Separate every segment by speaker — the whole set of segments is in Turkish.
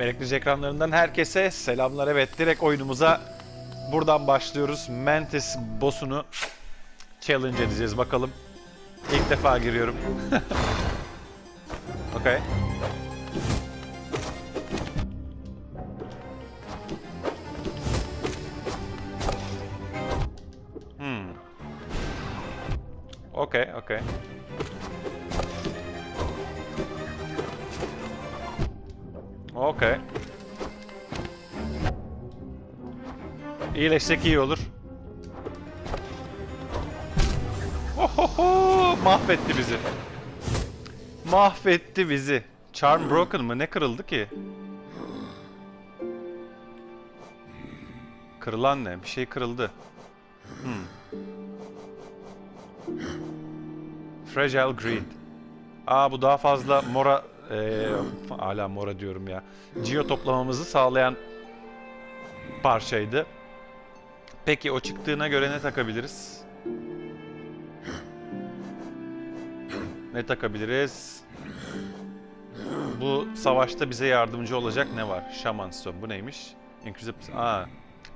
Speaker 1: Meleklice ekranlarından herkese selamlar. Evet direkt oyunumuza buradan başlıyoruz. Mantis boss'unu challenge edeceğiz bakalım. İlk defa giriyorum. okay. Hmm. Okay. Okay. İyileşsek iyi olur. Ohoho, mahvetti bizi. Mahvetti bizi. Charm broken mı? Ne kırıldı ki? Kırılan ne? Bir şey kırıldı. Hmm. Fragile Greed. Aa bu daha fazla mora... Ee, hala mora diyorum ya. Geo toplamamızı sağlayan parçaydı. Peki o çıktığına göre ne takabiliriz? Ne takabiliriz? Bu savaşta bize yardımcı olacak ne var? Shaman Stone. Bu neymiş? Increase... Aa,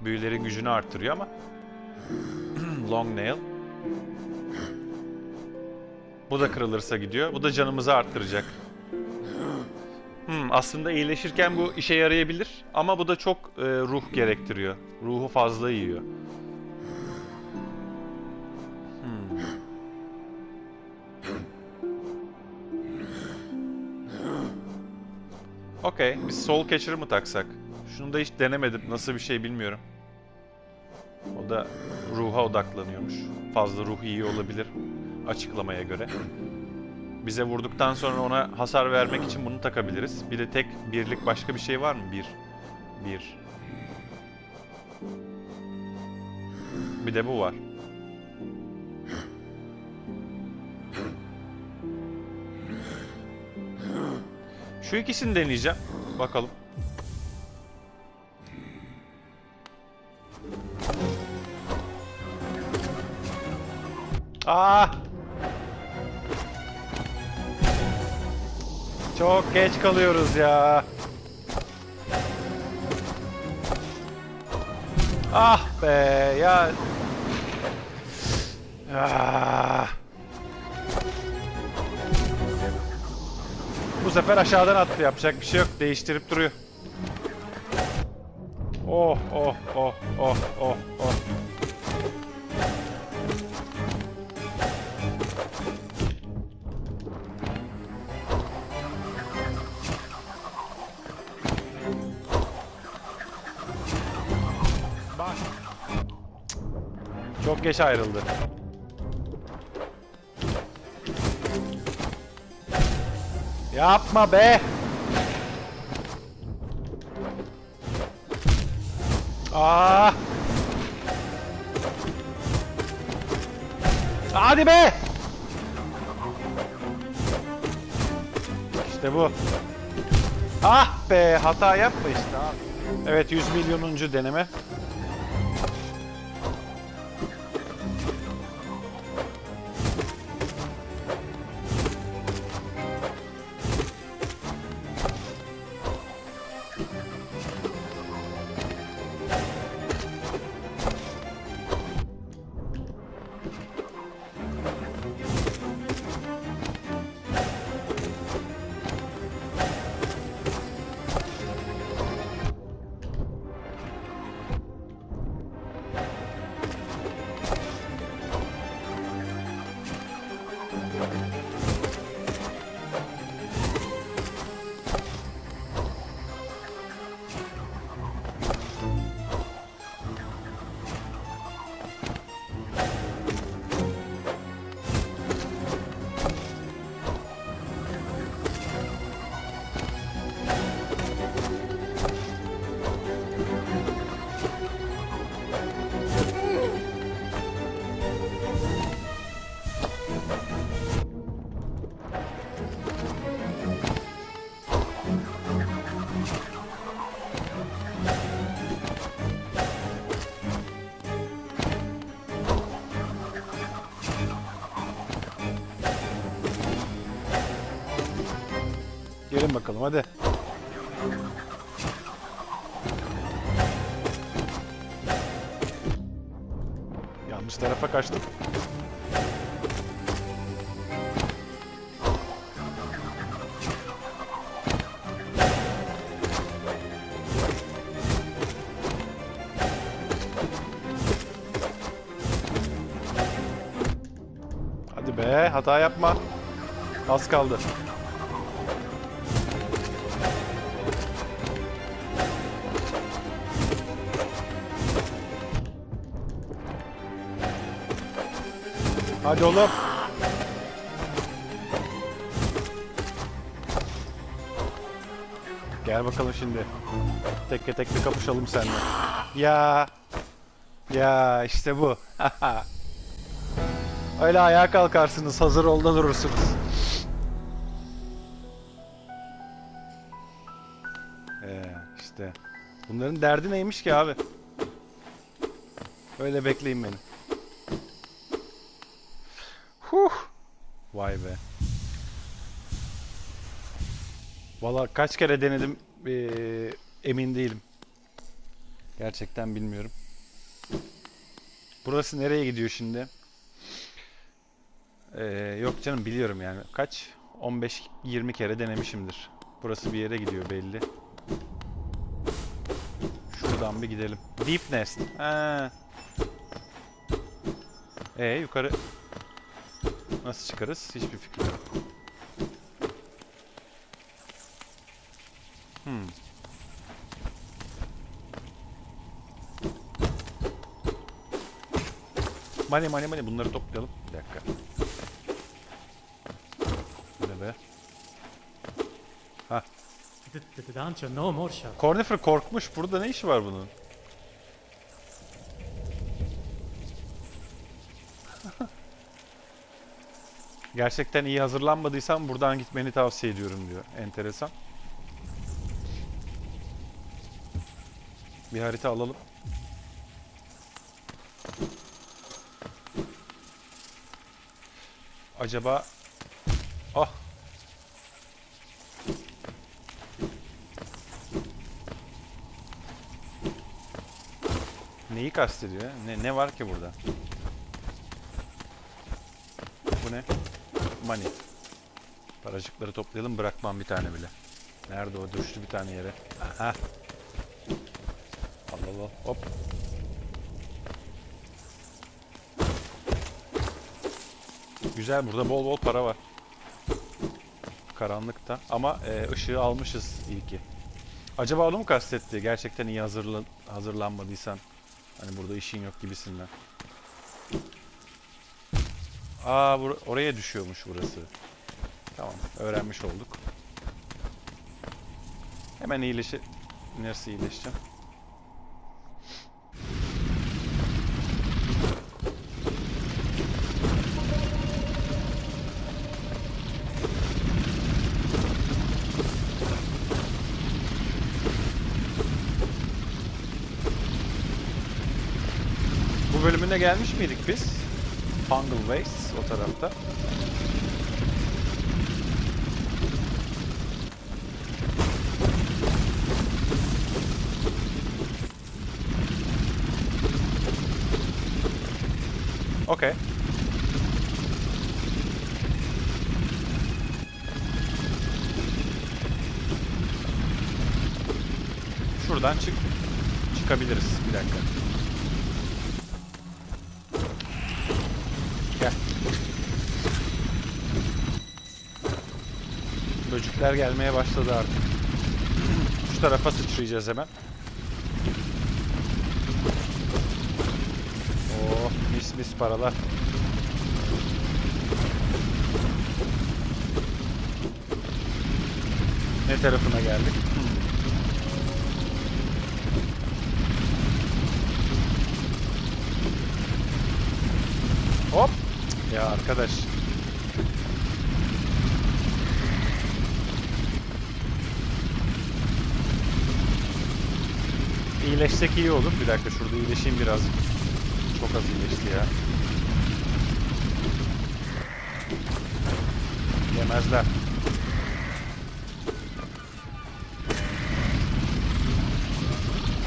Speaker 1: büyülerin gücünü arttırıyor ama. Long Nail. Bu da kırılırsa gidiyor. Bu da canımızı arttıracak. Hmm, aslında iyileşirken bu işe yarayabilir. Ama bu da çok e, ruh gerektiriyor. Ruhu fazla yiyor. Hmm. Okey, biz Soul Catcher mı taksak? Şunu da hiç denemedim. Nasıl bir şey bilmiyorum. O da ruha odaklanıyormuş. Fazla ruh iyi olabilir açıklamaya göre. Bize vurduktan sonra ona hasar vermek için bunu takabiliriz. Bir de tek birlik başka bir şey var mı? Bir. Bir. Bir de bu var. Şu ikisini deneyeceğim. Bakalım. Ah! Çok geç kalıyoruz ya. Ah be ya. Ah. Bu sefer aşağıdan attı. Yapacak bir şey yok. Değiştirip duruyor. Oh oh oh oh oh oh. Çok geç ayrıldı. Yapma be. Aa. Hadi be. İşte bu. Ah be hata yapma işte abi. Evet 100 milyonuncu deneme. bakalım hadi. Yanlış tarafa kaçtım. Hadi be hata yapma. Az kaldı. Hadi oğlum. Gel bakalım şimdi. Tekke tekke kapışalım seninle. Ya. Ya işte bu. Öyle ayağa kalkarsınız, hazır olda durursunuz. Ee, işte. Bunların derdi neymiş ki abi? Öyle bekleyin beni. Vay be. Valla kaç kere denedim ee, emin değilim. Gerçekten bilmiyorum. Burası nereye gidiyor şimdi? Ee, yok canım biliyorum yani. Kaç? 15-20 kere denemişimdir. Burası bir yere gidiyor belli. Şuradan bir gidelim. Deep Nest. Ha. Ee yukarı nasıl çıkarız? Hiçbir fikrim yok. Hmm. Mani mani mani bunları toplayalım. Bir dakika. Ne be?
Speaker 2: Dungeon no more shut.
Speaker 1: Cornifer korkmuş. Burada ne işi var bunun? Gerçekten iyi hazırlanmadıysan buradan gitmeni tavsiye ediyorum diyor. Enteresan. Bir harita alalım. Acaba... Ah! Neyi kastediyor? Ne, ne var ki burada? Bu ne? Money. Paracıkları toplayalım bırakmam bir tane bile. Nerede o? Düştü bir tane yere. Aha. Allah Allah. Hop. Güzel burada bol bol para var. Karanlıkta. Ama e, ışığı almışız iyi ki. Acaba onu mu kastetti? Gerçekten iyi hazırlan hazırlanmadıysan. Hani burada işin yok gibisinden. Aa oraya düşüyormuş burası. Tamam öğrenmiş olduk. Hemen iyileşi... Neresi iyileşeceğim? Bölümüne gelmiş miydik biz? Fungal Waste o tarafta. Okey. Şuradan çık çıkabiliriz Böcükler gelmeye başladı artık. Şu tarafa sıçrayacağız hemen. Oh mis mis paralar. Ne tarafına geldik? Hop. Ya arkadaş. İyileşsek iyi olur. Bir dakika şurada iyileşeyim biraz. Çok az iyileşti ya. Yemezler.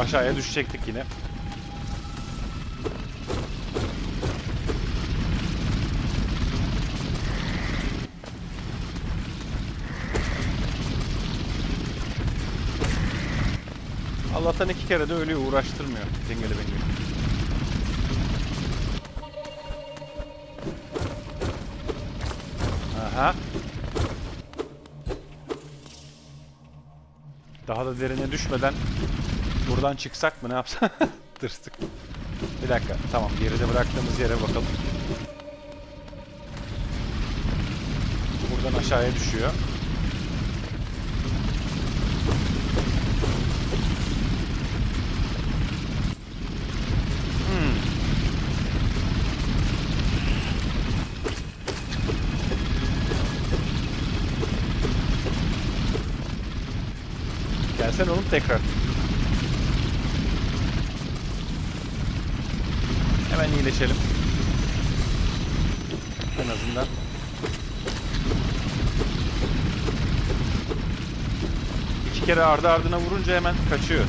Speaker 1: Aşağıya düşecektik yine. Allah'tan iki kere de ölüyor, uğraştırmıyor. Dengeli bengeli. Aha. Daha da derine düşmeden buradan çıksak mı ne yapsak? Tırstık. Bir dakika. Tamam geride bıraktığımız yere bakalım. Buradan aşağıya düşüyor. Gelsen oğlum tekrar. Hemen iyileşelim. En azından. İki kere ardı ardına vurunca hemen kaçıyor.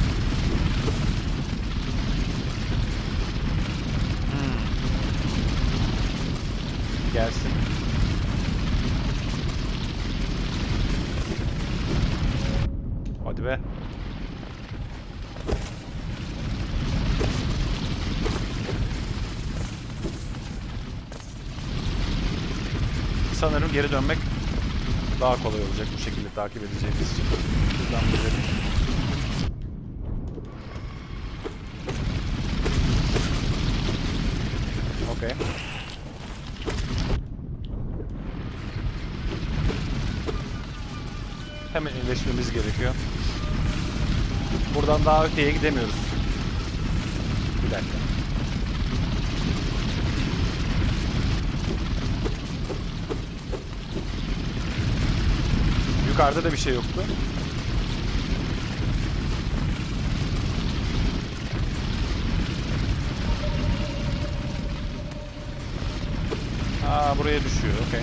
Speaker 1: Sanırım geri dönmek daha kolay olacak bu şekilde takip edeceğimiz için. Şuradan gidelim. Okey. Hemen iyileşmemiz gerekiyor. Buradan daha öteye gidemiyoruz. Yukarıda da bir şey yoktu. Aa buraya düşüyor. Okey.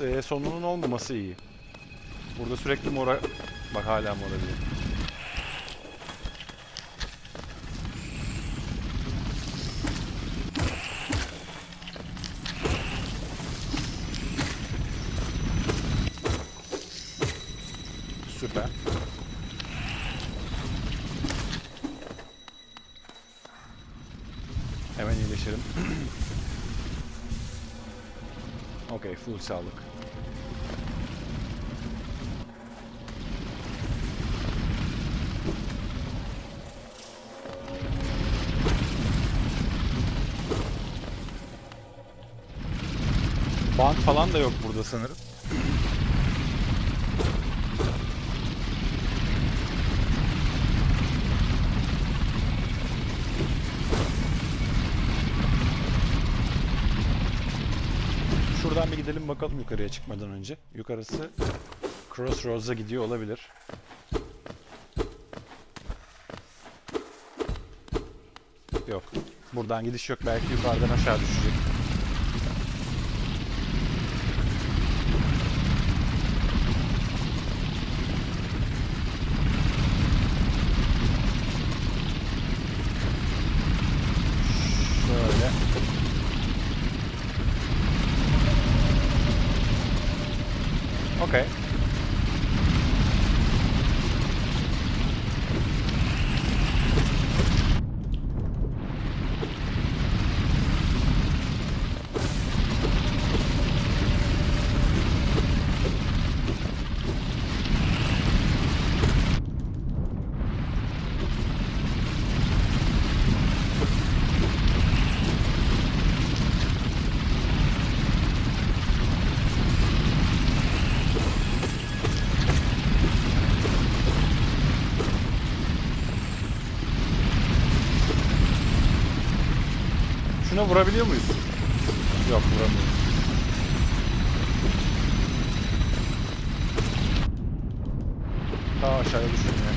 Speaker 1: E, sonunun olmaması iyi. Burada sürekli mora... Bak hala mora diyor. Süper. Hemen iyileşelim. Okey, full sağlık. Bank falan da yok burada sanırım. Gidelim bakalım yukarıya çıkmadan önce. Yukarısı Crossroads'a gidiyor olabilir. Yok. Buradan gidiş yok. Belki yukarıdan aşağı düşecek. Şuna vurabiliyor muyuz? Yok vuramıyoruz. Ta aşağıya düşürmüyor. Yani.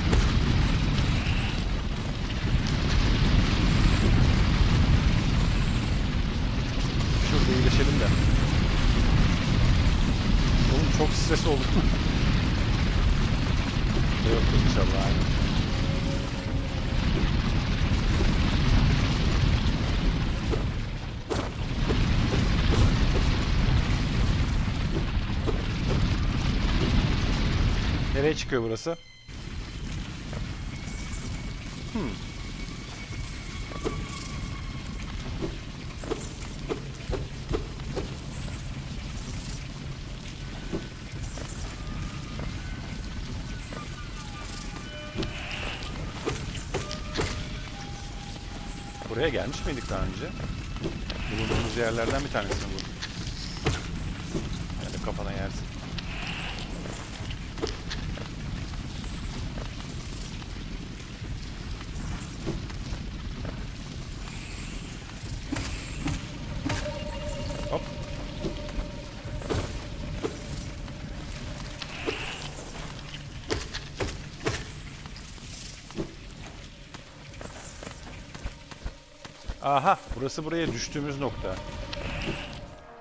Speaker 1: Şurada iyileşelim de. Oğlum çok stres oldum. Yok inşallah. Aynen. Nereye çıkıyor burası? Hmm. Buraya gelmiş miydik daha önce? Bulunduğumuz yerlerden bir tanesi mi Aha, burası buraya düştüğümüz nokta.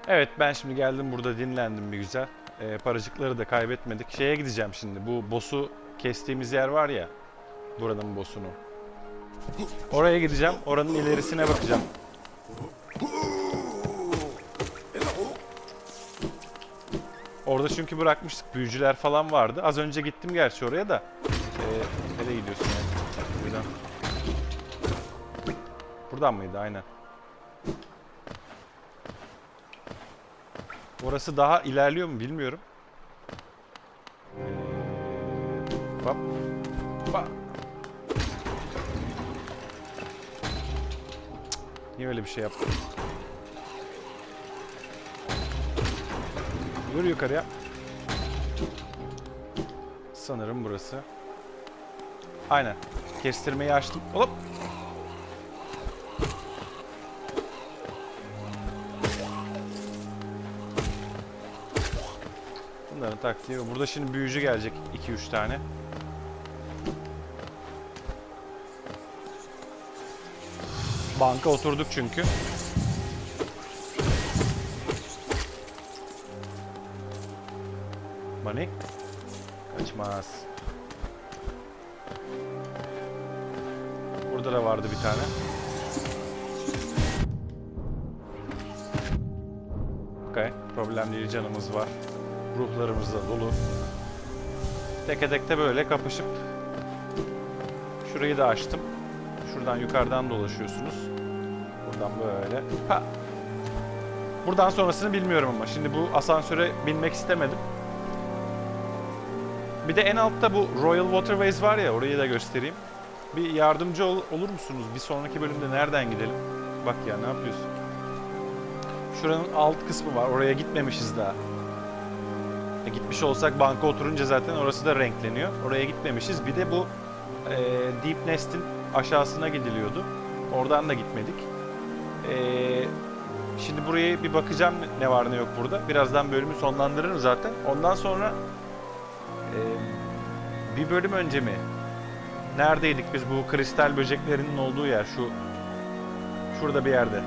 Speaker 1: Evet, ben şimdi geldim burada dinlendim bir güzel. Ee, paracıkları da kaybetmedik. Şeye gideceğim şimdi. Bu boss'u kestiğimiz yer var ya. Buranın boss'unu. Oraya gideceğim. Oranın ilerisine bakacağım. Orada çünkü bırakmıştık. Büyücüler falan vardı. Az önce gittim gerçi oraya da. Ee, nereye gidiyorsun yani? Buradan mıydı? Aynen. Orası daha ilerliyor mu bilmiyorum. Hoppa. Cık, Niye öyle bir şey yaptın? Yürü yukarıya. Sanırım burası. Aynen. Kestirmeyi açtım. Hop. Bu. Burada şimdi büyücü gelecek 2-3 tane. Banka oturduk çünkü. Money. Kaçmaz. Burada da vardı bir tane. Okay. Problem değil canımız var. Ruhlarımız da dolu. Teke böyle kapışıp şurayı da açtım. Şuradan yukarıdan dolaşıyorsunuz. Buradan böyle. Ha. Buradan sonrasını bilmiyorum ama şimdi bu asansöre binmek istemedim. Bir de en altta bu Royal Waterways var ya orayı da göstereyim. Bir yardımcı ol- olur musunuz? Bir sonraki bölümde nereden gidelim? Bak ya ne yapıyorsun? Şuranın alt kısmı var. Oraya gitmemişiz daha. E, gitmiş olsak banka oturunca zaten orası da renkleniyor. Oraya gitmemişiz. Bir de bu e, Deep Nest'in aşağısına gidiliyordu. Oradan da gitmedik. E, şimdi buraya bir bakacağım ne var ne yok burada. Birazdan bölümü sonlandırırım zaten. Ondan sonra e, bir bölüm önce mi? Neredeydik biz bu kristal böceklerinin olduğu yer? Şu şurada bir yerde.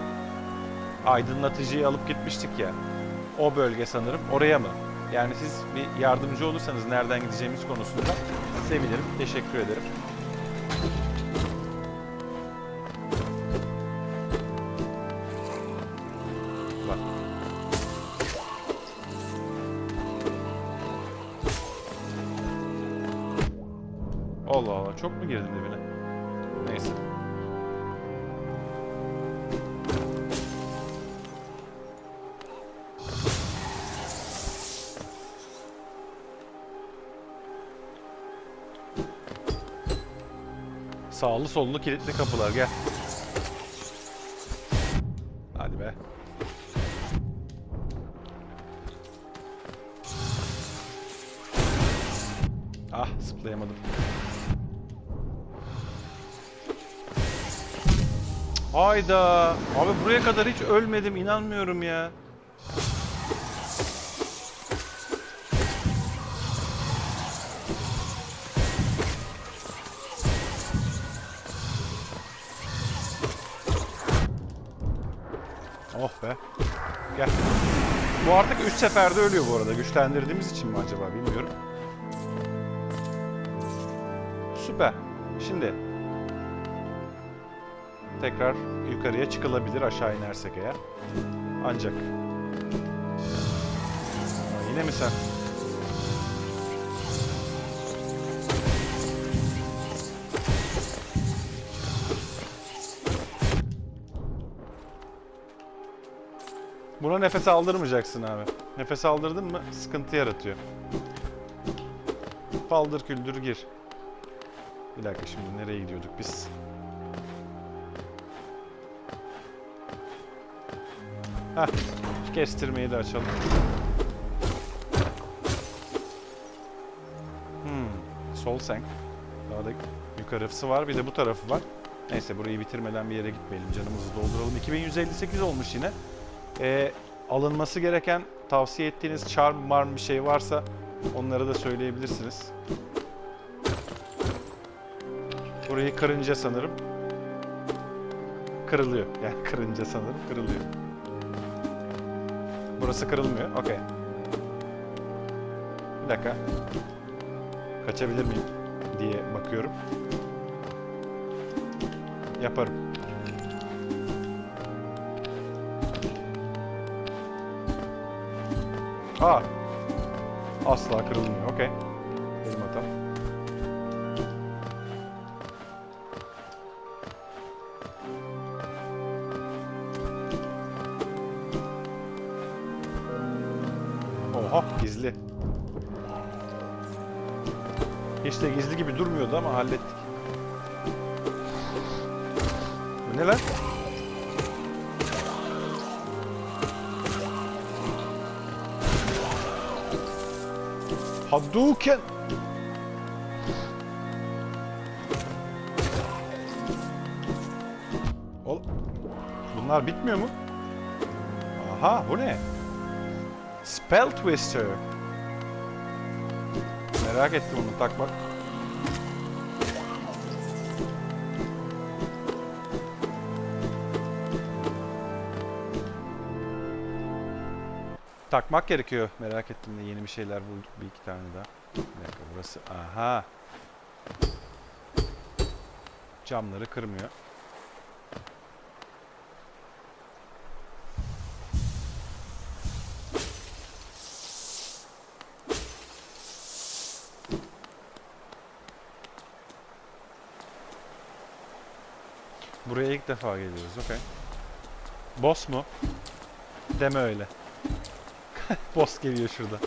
Speaker 1: Aydınlatıcıyı alıp gitmiştik ya. O bölge sanırım. Oraya mı? Yani siz bir yardımcı olursanız nereden gideceğimiz konusunda sevinirim. Teşekkür ederim. Allah Allah çok mu girdin dibine? Neyse. Sağlı sollu kilitli kapılar gel. Hadi be. Ah zıplayamadım. Hayda. Abi buraya kadar hiç ölmedim inanmıyorum ya. Be. Gel. Bu artık 3 seferde ölüyor bu arada. Güçlendirdiğimiz için mi acaba bilmiyorum. Süper. Şimdi tekrar yukarıya çıkılabilir aşağı inersek eğer. Ancak Aa, yine mi sen? Buna nefes aldırmayacaksın abi. Nefes aldırdın mı sıkıntı yaratıyor. Paldır küldür gir. Bir dakika şimdi nereye gidiyorduk biz? Heh, kestirmeyi de açalım. Hmm, sol senk. Daha da yukarısı var bir de bu tarafı var. Neyse burayı bitirmeden bir yere gitmeyelim canımızı dolduralım. 2158 olmuş yine. Ee, alınması gereken tavsiye ettiğiniz charm var bir şey varsa onları da söyleyebilirsiniz. Burayı kırınca sanırım kırılıyor. Yani kırınca sanırım kırılıyor. Burası kırılmıyor. Okey. Bir dakika. Kaçabilir miyim diye bakıyorum. Yaparım. Aa. Asla kırılmıyor. Okey. Benim hatam. Oha gizli. Hiç de gizli gibi durmuyordu ama hallettik. Hadouken! Oğlum, bunlar bitmiyor mu? Aha, bu ne? Spell Twister. Merak ettim onu takmak. Takmak gerekiyor. Merak ettim de yeni bir şeyler bulduk. Bir iki tane daha. Bir dakika burası. Aha. Camları kırmıyor. Buraya ilk defa geliyoruz. Okey. Boss mu? Deme öyle. boss geliyor şurada.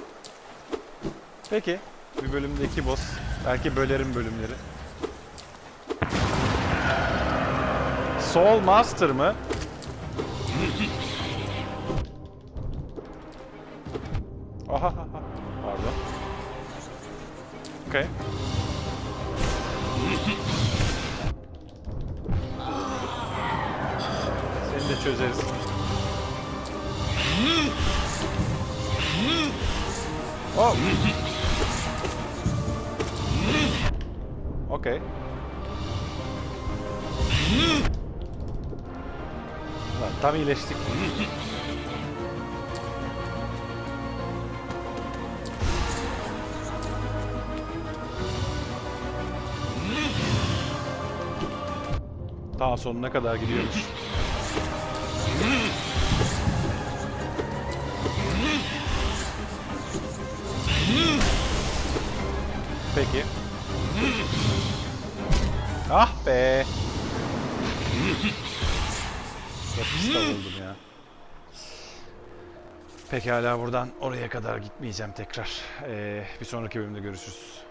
Speaker 1: Peki. Bir bölümde iki boss. Belki bölerim bölümleri. Soul Master mı? Aha, aha, pardon. Okey. Seni de çözeriz. Oh. Okey. Lan tam iyileştik. Daha sonuna kadar gidiyormuş. Peki. Ah be. Pis oldum ya. Pekala buradan oraya kadar gitmeyeceğim tekrar. Ee, bir sonraki bölümde görüşürüz.